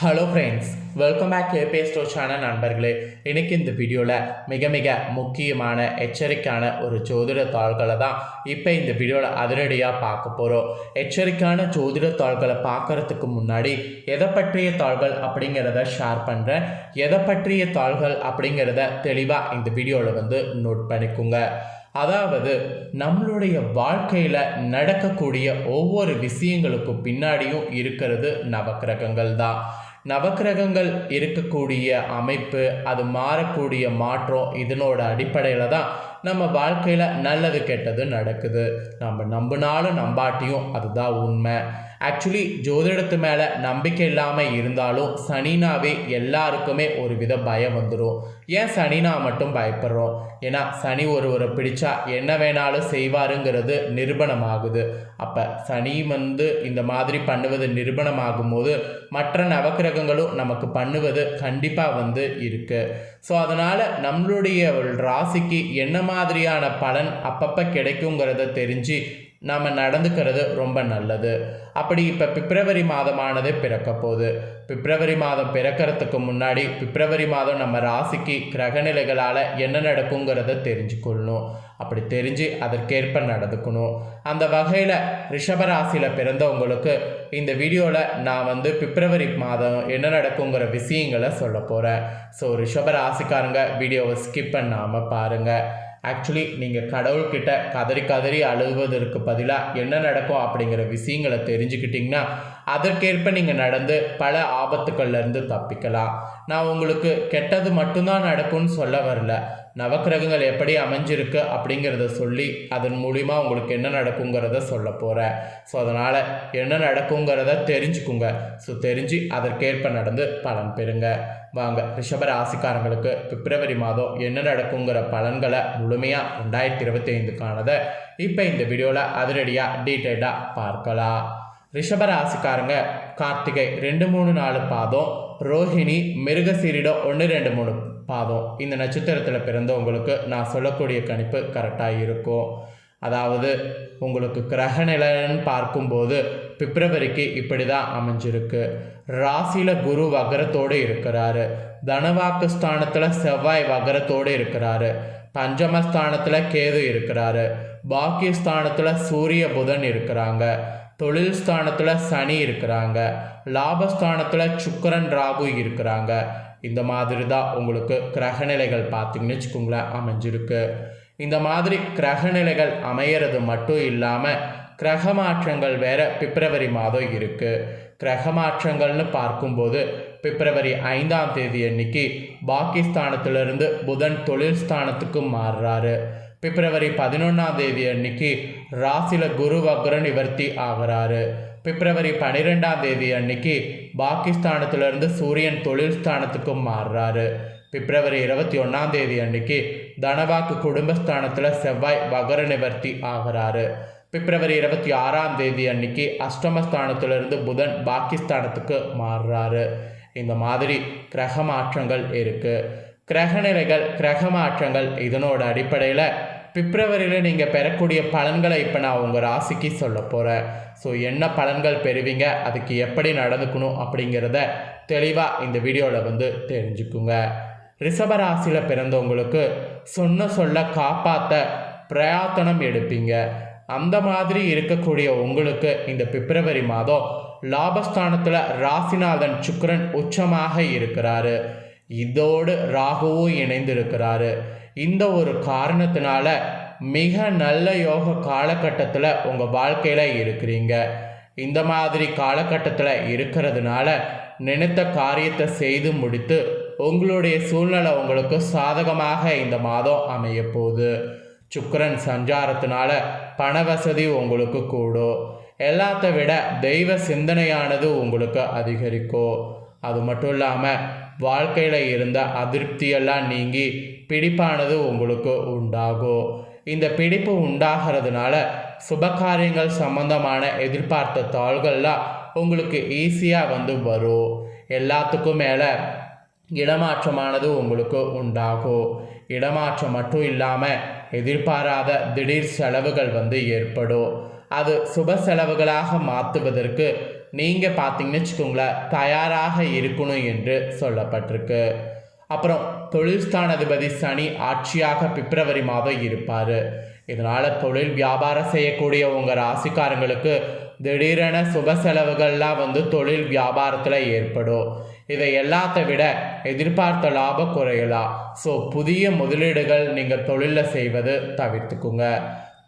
Hello friends welcome back eBay store நண்பர்களே. இன்னைக்கு இந்த வீடியோவில் மிக மிக முக்கியமான எச்சரிக்கையான ஒரு ஜோதிட தாள்களை தான் இப்போ இந்த வீடியோவில் அதிரடியாக பார்க்க போகிறோம் எச்சரிக்கையான ஜோதிட தாள்களை பார்க்கறதுக்கு முன்னாடி எதை பற்றிய தாள்கள் அப்படிங்கிறத ஷேர் பண்ணுறேன் எதை பற்றிய தாள்கள் அப்படிங்கிறத தெளிவாக இந்த வீடியோவில் வந்து நோட் பண்ணிக்கோங்க. அதாவது நம்மளுடைய வாழ்க்கையில் நடக்கக்கூடிய ஒவ்வொரு விஷயங்களுக்கும் பின்னாடியும் இருக்கிறது நவக்கிரகங்கள் தான். நவக்கிரகங்கள் இருக்கக்கூடிய அமைப்பு அது மாறக்கூடிய மாற்றம் இதனோட அடிப்படையில் தான் நம்ம வாழ்க்கையில் நல்லது கெட்டது நடக்குது. நம்ம நம்பினாலும் நம்பாட்டியும் அதுதான் உண்மை. ஆக்சுவலி ஜோதிடத்து மேலே நம்பிக்கை இல்லாமல் இருந்தாலும் சனினாவே எல்லாருக்குமே ஒரு வித பயம் வந்துடும் ஏன் சனினா மட்டும் பயப்படுறோம்? ஏன்னா சனி ஒருவரை பிடிச்சா என்ன வேணாலும் செய்வாருங்கிறது நிரூபணமாகுது. அப்போ சனி வந்து இந்த மாதிரி பண்ணுவது நிரூபணமாகும் போது மற்ற நவக்கிரகங்களும் நமக்கு பண்ணுவது கண்டிப்பாக வந்து இருக்குது ஸோ அதனால் நம்மளுடைய ராசிக்கு என்ன மாதிரியான பலன் அப்பப்போ கிடைக்குங்கிறத தெரிஞ்சு நாம் நடந்துக்கிறது ரொம்ப நல்லது. அப்படி இப்போ பிப்ரவரி மாதமானது பிறக்க போகுது. பிப்ரவரி மாதம் பிறக்கிறதுக்கு முன்னாடி பிப்ரவரி மாதம் நம்ம ராசிக்கு கிரகநிலைகளால் என்ன நடக்குங்கிறத தெரிஞ்சுக்கொள்ளணும். அப்படி தெரிஞ்சு அதற்கேற்ப நடந்துக்கணும். அந்த வகையில் ரிஷபராசியில் பிறந்தவங்களுக்கு இந்த வீடியோவில் நான் வந்து பிப்ரவரி மாதம் என்ன நடக்குங்கிற விஷயங்களை சொல்ல போகிறேன் ஸோ ரிஷபராசிக்காரங்க வீடியோவை ஸ்கிப் பண்ணாமல் பாருங்கள் ஆக்சுவலி நீங்கள் கடவுள்கிட்ட கதறி கதறி அழுவதற்கு பதிலாக என்ன நடக்கும் அப்படிங்கிற விஷயங்களை தெரிஞ்சுக்கிட்டிங்கன்னா அதற்கேற்ப நீங்கள் நடந்து பல ஆபத்துக்கள்லேருந்து தப்பிக்கலாம். நான் உங்களுக்கு கெட்டது மட்டும்தான் நடக்கும்னு சொல்ல வரல. நவக்கிரகங்கள் எப்படி அமைஞ்சிருக்கு அப்படிங்கிறத சொல்லி அதன் மூலிமா உங்களுக்கு என்ன நடக்குங்கிறத சொல்ல போகிறேன் ஸோ அதனால் என்ன நடக்குங்கிறத தெரிஞ்சுக்குங்க. ஸோ தெரிஞ்சு அதற்கேற்ப நடந்து பலன் பெறுங்க. வாங்க ரிஷப ராசிக்காரங்களுக்கு பிப்ரவரி மாதம் என்ன நடக்குங்கிற பலன்களை முழுமையாக ரெண்டாயிரத்தி இருபத்தி ஐந்துக்கானதை இப்போ இந்த வீடியோவில் அதிரடியாக டீட்டெயிலாக பார்க்கலாம். ரிஷப ராசிக்காரங்க கார்த்திகை ரெண்டு மூணு நாலு பாதம் ரோஹிணி மிருகசீரிடம் ஒன்று ரெண்டு மூணு பாதம் இந்த நட்சத்திரத்தில் பிறந்தவங்களுக்கு நான் சொல்லக்கூடிய கணிப்பு கரெக்டாக இருக்கும். அதாவது உங்களுக்கு கிரக நிலைன்னு பார்க்கும்போது பிப்ரவரிக்கு இப்படி தான் அமைஞ்சிருக்கு. ராசியில் குரு வகரத்தோடு இருக்கிறாரு. தனவாக்கு ஸ்தானத்தில் செவ்வாய் வகரத்தோடு இருக்கிறாரு. பஞ்சமஸ்தானத்தில் கேது இருக்கிறாரு. பாக்கியஸ்தானத்தில் சூரிய புதன் இருக்கிறாங்க. தொழில் ஸ்தானத்தில் சனி இருக்கிறாங்க. லாபஸ்தானத்தில் சுக்கரன் ராகு இருக்கிறாங்க. இந்த மாதிரி தான் உங்களுக்கு கிரகநிலைகள் பார்த்தீங்கன்னு வச்சுக்கோங்களேன் அமைஞ்சிருக்கு. இந்த மாதிரி கிரகநிலைகள் அமையிறது மட்டும் இல்லாமல் கிரக மாற்றங்கள் வேறு பிப்ரவரி மாதம் இருக்குது கிரக மாற்றங்கள்னு பார்க்கும்போது பிப்ரவரி ஐந்தாம் தேதி அன்னைக்கு பாகிஸ்தானத்திலிருந்து புதன் தொழில் ஸ்தானத்துக்கு மாறுறாரு. பிப்ரவரி பதினொன்றாம் தேதி அன்னைக்கு ராசியில் குரு வக்ர நிவர்த்தி ஆகிறாரு. பிப்ரவரி பன்னிரெண்டாம் தேதி அன்னைக்கு பாகிஸ்தானத்திலிருந்து சூரியன் தொழில் ஸ்தானத்துக்கு மாறுறாரு. பிப்ரவரி இருபத்தி ஒன்றாம் தேதி அன்னைக்கு தனவாக்கு குடும்பஸ்தானத்தில் செவ்வாய் வகர நிவர்த்தி ஆகிறாரு. பிப்ரவரி இருபத்தி ஆறாம் தேதி அன்னைக்கு அஷ்டமஸ்தானத்திலிருந்து புதன் பாகிஸ்தானத்துக்கு மாறுறாரு. இந்த மாதிரி கிரக மாற்றங்கள் இருக்குது கிரகநிலைகள் கிரக மாற்றங்கள் இதனோட அடிப்படையில் பிப்ரவரியில் நீங்கள் பெறக்கூடிய பலன்களை இப்போ நான் உங்கள் ராசிக்கு சொல்ல போகிறேன் ஸோ என்ன பலன்கள் பெறுவீங்க? அதுக்கு எப்படி நடந்துக்கணும் அப்படிங்கிறத தெளிவாக இந்த வீடியோவில் வந்து தெரிஞ்சுக்குங்க. ரிஷபராசியில் பிறந்தவங்களுக்கு சொன்ன சொல்ல காப்பாற்ற பிரயாத்தனம் எடுப்பீங்க. அந்த மாதிரி இருக்கக்கூடிய உங்களுக்கு இந்த பிப்ரவரி மாதம் லாபஸ்தானத்தில் ராசிநாதன் சுக்கரன் உச்சமாக இருக்கிறாரு. இதோடு ராகுவும் இணைந்திருக்கிறாரு. இந்த ஒரு காரணத்தினால மிக நல்ல யோக காலகட்டத்தில் உங்கள் வாழ்க்கையில் இருக்கிறீங்க. இந்த மாதிரி காலகட்டத்தில் இருக்கிறதுனால நினைத்த காரியத்தை செய்து முடித்து உங்களுடைய சூழ்நிலை உங்களுக்கு சாதகமாக இந்த மாதம் அமைய போகுது சுக்கரன் சஞ்சாரத்தினால பண வசதி உங்களுக்கு கூடும். எல்லாத்த விட தெய்வ சிந்தனையானது உங்களுக்கு அதிகரிக்கும். அது மட்டும் இல்லாமல் வாழ்க்கையில் இருந்த அதிருப்தியெல்லாம் நீங்கி பிடிப்பானது உங்களுக்கு உண்டாகும் இந்த பிடிப்பு உண்டாகிறதுனால சுபகாரியங்கள் சம்பந்தமான எதிர்பார்த்த தாள்கள்லாம் உங்களுக்கு ஈஸியாக வந்து வரும் எல்லாத்துக்கும் மேலே இடமாற்றமானது உங்களுக்கு உண்டாகும் இடமாற்றம் மட்டும் இல்லாமல் எதிர்பாராத திடீர் செலவுகள் வந்து ஏற்படும். அது சுப செலவுகளாக மாற்றுவதற்கு நீங்கள் பார்த்தீங்கன்னு வச்சுக்கோங்களேன் தயாராக இருக்கணும் என்று சொல்லப்பட்டிருக்கு. அப்புறம் தொழில்ஸ்தானாதிபதி சனி ஆட்சியாக பிப்ரவரி மாதம் இருப்பார். இதனால் தொழில் வியாபாரம் செய்யக்கூடிய உங்கள் ராசிக்காரங்களுக்கு திடீரென சுப செலவுகள்லாம் வந்து தொழில் வியாபாரத்தில் ஏற்படும். இதை எல்லாத்தை விட எதிர்பார்த்த லாபம் குறையலாம். ஸோ புதிய முதலீடுகள் நீங்கள் தொழிலில் செய்வது தவிர்த்துக்குங்க.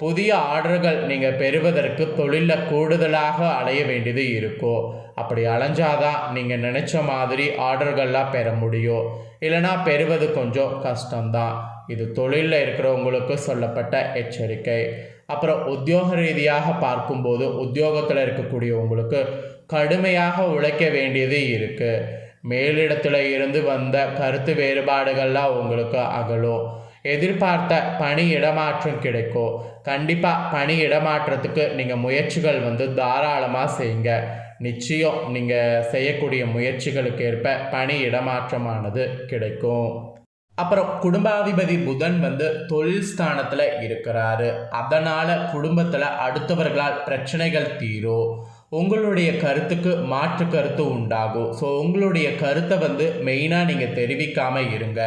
புதிய ஆர்டர்கள் நீங்கள் பெறுவதற்கு தொழிலில் கூடுதலாக அலைய வேண்டியது இருக்கும் அப்படி அலைஞ்சாதான் நீங்கள் நினச்ச மாதிரி ஆர்டர்கள்லாம் பெற முடியும் இல்லைனா பெறுவது கொஞ்சம் கஷ்டம்தான். இது தொழிலில் இருக்கிறவங்களுக்கு சொல்லப்பட்ட எச்சரிக்கை. அப்புறம் உத்தியோக ரீதியாக பார்க்கும்போது உத்தியோகத்தில் இருக்கக்கூடியவங்களுக்கு கடுமையாக உழைக்க வேண்டியது இருக்குது மேலிடத்தில் இருந்து வந்த கருத்து வேறுபாடுகள்லாம் உங்களுக்கு அகலும். எதிர்பார்த்த பணி இடமாற்றம் கிடைக்கும் கண்டிப்பாக பணி இடமாற்றத்துக்கு நீங்கள் முயற்சிகள் வந்து தாராளமாக செய்யுங்க. நிச்சயம் நீங்கள் செய்யக்கூடிய முயற்சிகளுக்கு ஏற்ப பணி இடமாற்றமானது கிடைக்கும். அப்புறம் குடும்பாதிபதி புதன் வந்து தொழில் ஸ்தானத்தில் இருக்கிறாரு. அதனால் குடும்பத்தில் அடுத்தவர்களால் பிரச்சனைகள் தீரும் உங்களுடைய கருத்துக்கு மாற்று கருத்து உண்டாகும். ஸோ உங்களுடைய கருத்தை வந்து மெயினாக நீங்கள் தெரிவிக்காமல் இருங்க.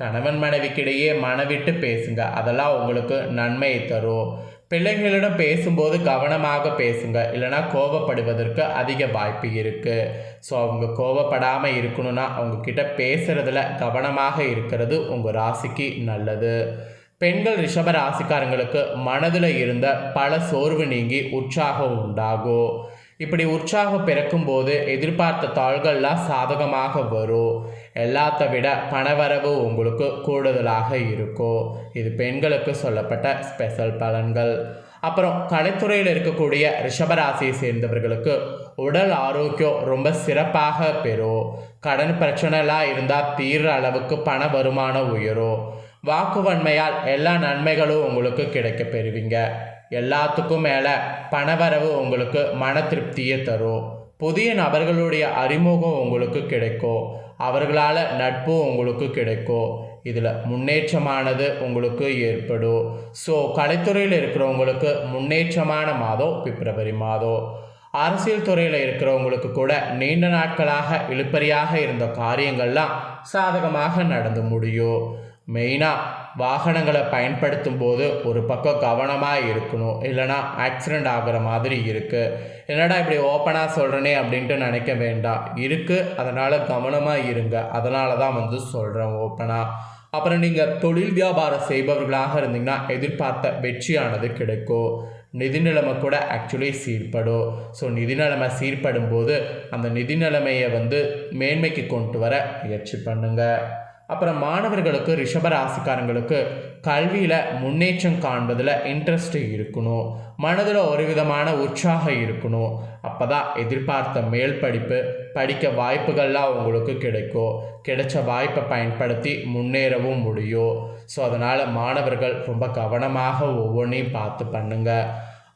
கணவன் மனைவிக்கிடையே மனவிட்டு பேசுங்க. அதெல்லாம் உங்களுக்கு நன்மையை தரும். பிள்ளைகளிடம் பேசும்போது கவனமாக பேசுங்க. இல்லைனா கோபப்படுவதற்கு அதிக வாய்ப்பு இருக்குது ஸோ அவங்க கோபப்படாமல் இருக்கணும்னா அவங்கக்கிட்ட பேசுகிறதுல கவனமாக இருக்கிறது உங்கள் ராசிக்கு நல்லது. பெண்கள் ரிஷப ராசிக்காரங்களுக்கு மனதில் இருந்த பல சோர்வு நீங்கி உற்சாகம் உண்டாகும். இப்படி உற்சாகம் பிறக்கும்போது எதிர்பார்த்த தாள்கள்லாம் சாதகமாக வரும். எல்லாத்த விட பணவரவு உங்களுக்கு கூடுதலாக இருக்கும் இது பெண்களுக்கு சொல்லப்பட்ட ஸ்பெஷல் பலன்கள். அப்புறம் கலைத்துறையில் இருக்கக்கூடிய ரிஷபராசியை சேர்ந்தவர்களுக்கு உடல் ஆரோக்கியம் ரொம்ப சிறப்பாக பெறும் கடன் பிரச்சனைலாம் இருந்தால் தீர்ற அளவுக்கு பண வருமானம் உயரும் வாக்குவன்மையால் எல்லா நன்மைகளும் உங்களுக்கு கிடைக்க பெறுவீங்க. எல்லாத்துக்கும் மேலே பணவரவு உங்களுக்கு மன திருப்தியை தரும் புதிய நபர்களுடைய அறிமுகம் உங்களுக்கு கிடைக்கும் அவர்களால் நட்பு உங்களுக்கு கிடைக்கும் இதில் முன்னேற்றமானது உங்களுக்கு ஏற்படும் ஸோ கலைத்துறையில் இருக்கிறவங்களுக்கு முன்னேற்றமான மாதம் பிப்ரவரி மாதம் அரசியல் துறையில் இருக்கிறவங்களுக்கு கூட நீண்ட நாட்களாக இழுப்பறியாக இருந்த காரியங்கள்லாம் சாதகமாக நடந்து முடியும் மெயினாக வாகனங்களை பயன்படுத்தும் போது ஒரு பக்கம் கவனமாக இருக்கணும். இல்லைனா ஆக்சிடெண்ட் ஆகிற மாதிரி இருக்குது என்னடா இப்படி ஓப்பனாக சொல்கிறனே அப்படின்ட்டு நினைக்க வேண்டாம். இருக்குது அதனால் கவனமாக இருங்க. அதனால தான் வந்து சொல்கிறேன் ஓப்பனாக அப்புறம் நீங்கள் தொழில் வியாபாரம் செய்பவர்களாக இருந்தீங்கன்னா எதிர்பார்த்த வெற்றியானது கிடைக்கும். நிதி நிலைமை கூட ஆக்சுவலி சீர்படும். ஸோ நிதி நிலைமை சீர்படும் போது அந்த நிதி நிலைமையை வந்து மேன்மைக்கு கொண்டு வர முயற்சி பண்ணுங்கள் அப்புறம் மாணவர்களுக்கு ரிஷபராசிக்காரங்களுக்கு கல்வியில் முன்னேற்றம் காண்பதில் இன்ட்ரெஸ்ட் இருக்கணும். மனதில் ஒரு விதமான உற்சாகம் இருக்கணும். அப்போ தான் எதிர்பார்த்த மேல் படிப்பு படிக்க வாய்ப்புகள்லாம் உங்களுக்கு கிடைக்கும். கிடைச்ச வாய்ப்பை பயன்படுத்தி முன்னேறவும் முடியும். ஸோ அதனால் மாணவர்கள் ரொம்ப கவனமாக ஒவ்வொன்றையும் பார்த்து பண்ணுங்கள்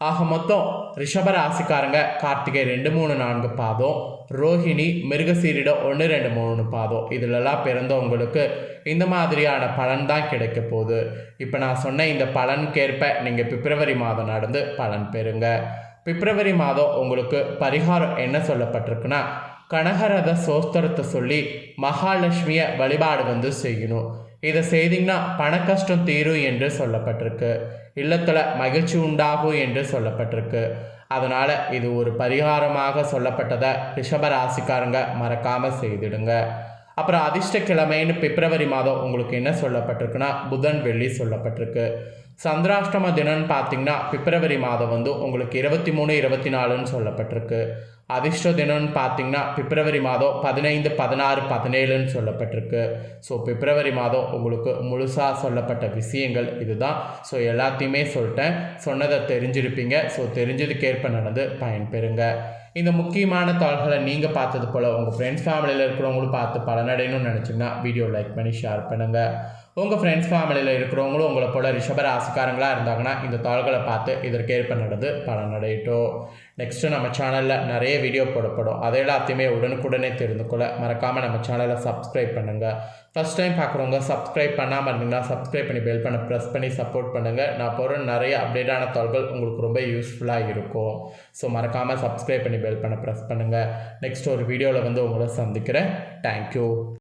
ஆக மொத்தம் ரிஷப ராசிக்காரங்க கார்த்திகை ரெண்டு மூணு நான்கு பாதம். ரோஹிணி மிருகசீரிடம் ஒன்று ரெண்டு மூணு பாதம். இதிலெல்லாம் பிறந்தவங்களுக்கு இந்த மாதிரியான பலன் தான் கிடைக்க போகுது. இப்போ நான் சொன்ன இந்த பலனுக்கேற்ப நீங்கள் பிப்ரவரி மாதம் நடந்து பலன் பெறுங்க. பிப்ரவரி மாதம் உங்களுக்கு பரிகாரம் என்ன சொல்லப்பட்டிருக்குன்னா கனகரத சோஸ்திரத்தை சொல்லி மகாலட்சுமியை வழிபாடு வந்து செய்யணும். இதை செய்தீங்கன்னா பண கஷ்டம் தீரும் என்று சொல்லப்பட்டிருக்கு. இல்லத்தில் மகிழ்ச்சி உண்டாகும் என்று சொல்லப்பட்டிருக்கு. அதனால் இது ஒரு பரிகாரமாக சொல்லப்பட்டதை ரிஷபராசிக்காரங்க மறக்காமல் செய்திடுங்க. அப்புறம் அதிர்ஷ்ட கிழமைன்னு பிப்ரவரி மாதம் உங்களுக்கு என்ன சொல்லப்பட்டிருக்குன்னா புதன் வெள்ளி சொல்லப்பட்டிருக்கு. சந்திராஷ்டம தினம்னு பார்த்தீங்கன்னா பிப்ரவரி மாதம் வந்து உங்களுக்கு இருபத்தி மூணு இருபத்தி நாலுன்னு சொல்லப்பட்டிருக்கு. அதிர்ஷ்ட தினம்னு பார்த்தீங்கன்னா பிப்ரவரி மாதம் பதினைந்து பதினாறு பதினேழுன்னு சொல்லப்பட்டிருக்கு. ஸோ பிப்ரவரி மாதம் உங்களுக்கு முழுசாக சொல்லப்பட்ட விஷயங்கள் இதுதான். ஸோ எல்லாத்தையுமே சொல்லிட்டேன். சொன்னதை தெரிஞ்சிருப்பீங்க. ஸோ தெரிஞ்சதுக்கேற்ப நடந்து பயன்பெறுங்க. இந்த முக்கியமான தாள்களை நீங்கள் பார்த்தது போல் உங்கள் ஃப்ரெண்ட்ஸ் ஃபேமிலியில் இருக்கிறவங்களும் பார்த்து பலனடையணும்னு நினச்சிங்கன்னா வீடியோ லைக் பண்ணி ஷேர் பண்ணுங்கள் உங்கள் ஃப்ரெண்ட்ஸ் ஃபேமிலியில் இருக்கிறவங்களும் உங்களை போல் ரிஷப ராசிக்காரங்களாக இருந்தாங்கன்னா இந்த தாள்களை பார்த்து இதற்கேற்ப நடந்து பலனடையட்டும். நெக்ஸ்ட்டு நம்ம சேனலில் நிறைய வீடியோ போடப்படும். அதை எல்லாத்தையுமே உடனுக்குடனே தெரிந்து கொள்ள மறக்காமல் நம்ம சேனலை சப்ஸ்கிரைப் பண்ணுங்கள் ஃபஸ்ட் டைம் பார்க்குறவங்க சப்ஸ்கிரைப் பண்ணாமல் இருந்தீங்கன்னா சப்ஸ்கிரைப் பண்ணி பெல் பண்ண ப்ரெஸ் பண்ணி சப்போர்ட் பண்ணுங்கள் நான் போகிற நிறைய அப்டேட்டான தகவல்கள் உங்களுக்கு ரொம்ப யூஸ்ஃபுல்லாக இருக்கும். ஸோ மறக்காமல் சப்ஸ்கிரைப் பண்ணி பெல் பண்ண ப்ரெஸ் பண்ணுங்கள் நெக்ஸ்ட் ஒரு வீடியோவில் வந்து உங்களை சந்திக்கிறேன். தேங்க்யூ